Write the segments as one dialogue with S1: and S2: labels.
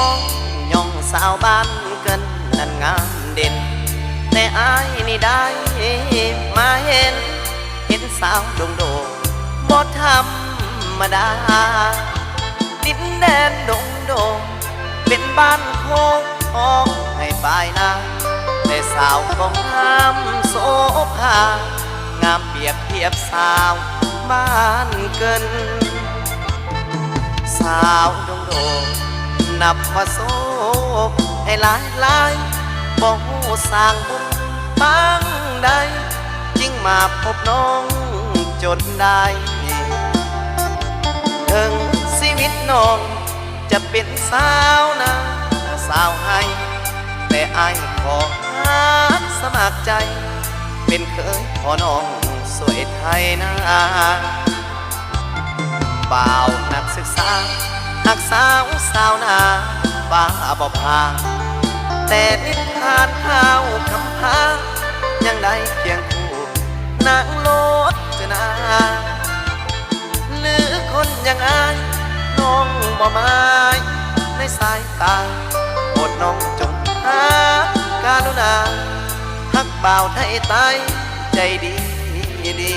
S1: องย่องสาวบ้านเกินนั้นงามเด่น แต่อายนี่ได้มาเห็น เห็นสาวโดงโดงบ่ธรรมดา ดินแดนดงโดงเป็นบ้านโคกห้องให้ปลายนาแต่สาวของงามโสภางามเปรียบเทียบสาวบ้านเกิน สาวดงโดง นับว่าโศกให้หลายหลายบ่หูสร้างบุญตั้งใดจึงมาพบน้องจนได้ถึงชีวิตน้องจะเป็นสาวนะสาวให้ แต่อายขอหักสมัครใจ เป็นเคยพอน้องสวยไทยนาบ่าวนักศึกษา หักสาวสาวนาฟ้าบ่พา แต่นิทานข้าวคำพา ยังได้เพียงคู่นางโลดจะนาหรือคนยังอายน้องบ่หมายในสายตาโปรดน้องจงหาการุณาฮักบ่าวไทยใต้ใจดีดี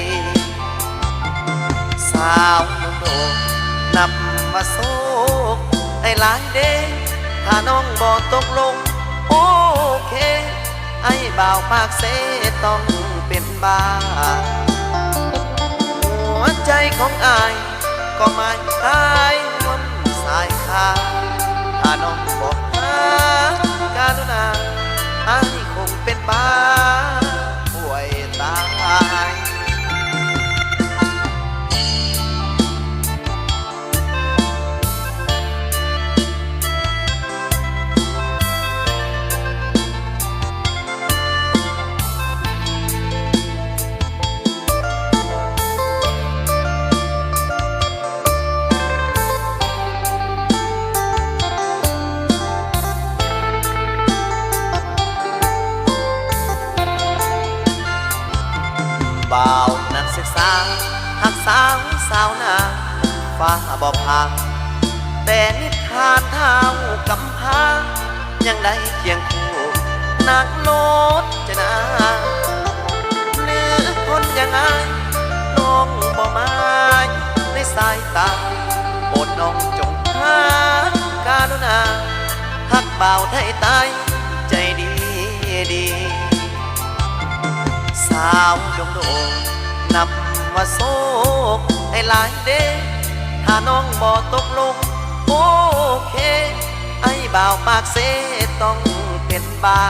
S1: หลายเดถ้าน้องบ่ตกลง โอเค ไอ้บ่าวปากเสต้องเป็นบ้า หัวใจของอายก็ไม่ งหักสาวสาวนาฟ้าบ่พาแต่นิทานเท่ากำพายังได้เคียงคู่นางโลดจะนาหรือคนยังไงน้องบ่หมาในสายตาโปรดน้องจงหาการุณาหักเบาไทยตายใจดีดี สาวดงโดงนับ ว่าโศกให้หลายเดถ้าน้องบ่ตกลง โอเค ไอ้บ่าวปากเสต้องเป็นบ้า